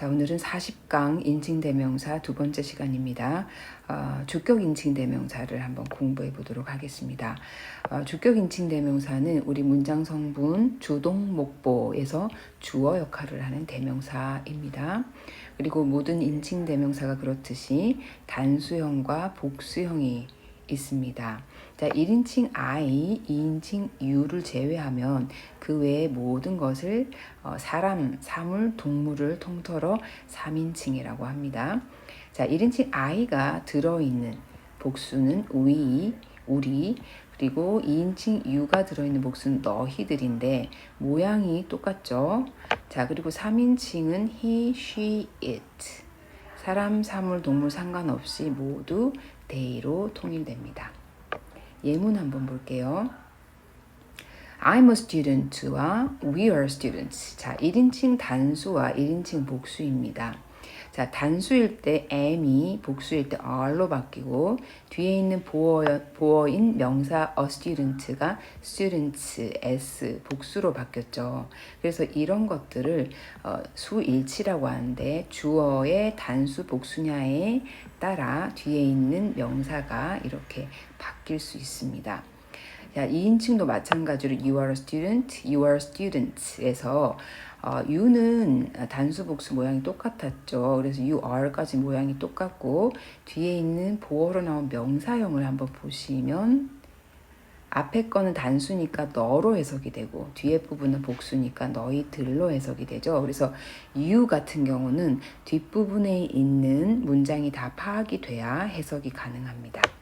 자, 오늘은 40강 인칭대명사 두 번째 시간입니다. 어, 주격 인칭대명사를 한번 공부해 보도록 하겠습니다. 어, 주격 인칭대명사는 우리 문장 성분 주동 목보에서 주어 역할을 하는 대명사입니다. 그리고 모든 인칭대명사가 그렇듯이 단수형과 복수형이 있습니다. 자, 1인칭 I, 2인칭 U를 제외하면 그 외의 모든 것을 어, 사람, 사물, 동물을 통틀어 3인칭이라고 합니다. 자, 1인칭 I가 들어있는 복수는 we, 우리, 그리고 2인칭 U가 들어있는 복수는 너희들인데 모양이 똑같죠? 자, 그리고 3인칭은 he, she, it. 사람, 사물, 동물 상관없이 모두 they로 통일됩니다. 예문 한번 볼게요. I'm a student와 we are students. 자, 1인칭 단수와 1인칭 복수입니다. 자, 단수일 때 am이 복수일 때 are로 바뀌고 뒤에 있는 보어, 보어인 명사 a student가 students, s 복수로 바뀌었죠. 그래서 이런 것들을 어, 수일치라고 하는데 주어의 단수 복수냐에 따라 뒤에 있는 명사가 이렇게 바뀔 수 있습니다. 자, 2인칭도 마찬가지로 you are a student, you are students에서 어, you는 단수 복수 모양이 똑같았죠. 그래서 you are까지 모양이 똑같고 뒤에 있는 보어로 나온 명사형을 한번 보시면 앞에 거는 단수니까 너로 해석이 되고 뒤에 부분은 복수니까 너희들로 해석이 되죠. 그래서 you 같은 경우는 뒷부분에 있는 문장이 다 파악이 돼야 해석이 가능합니다.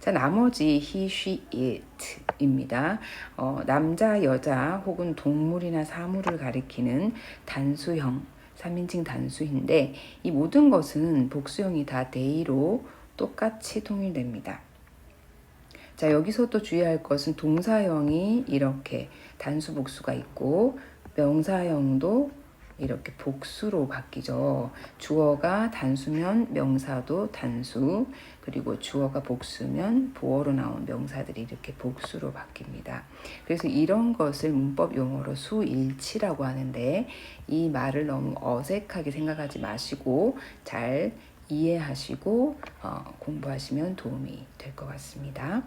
자, 나머지 he, she, it입니다. 어, 남자, 여자 혹은 동물이나 사물을 가리키는 단수형, 3인칭 단수인데 이 모든 것은 복수형이 다 they로 똑같이 통일됩니다. 자, 여기서 또 주의할 것은 동사형이 이렇게 단수 복수가 있고 명사형도 이렇게 복수로 바뀌죠. 주어가 단수면 명사도 단수, 그리고 주어가 복수면 보어로 나온 명사들이 이렇게 복수로 바뀝니다. 그래서 이런 것을 문법 용어로 수일치라고 하는데 이 말을 너무 어색하게 생각하지 마시고 잘 이해하시고 어, 공부하시면 도움이 될 것 같습니다.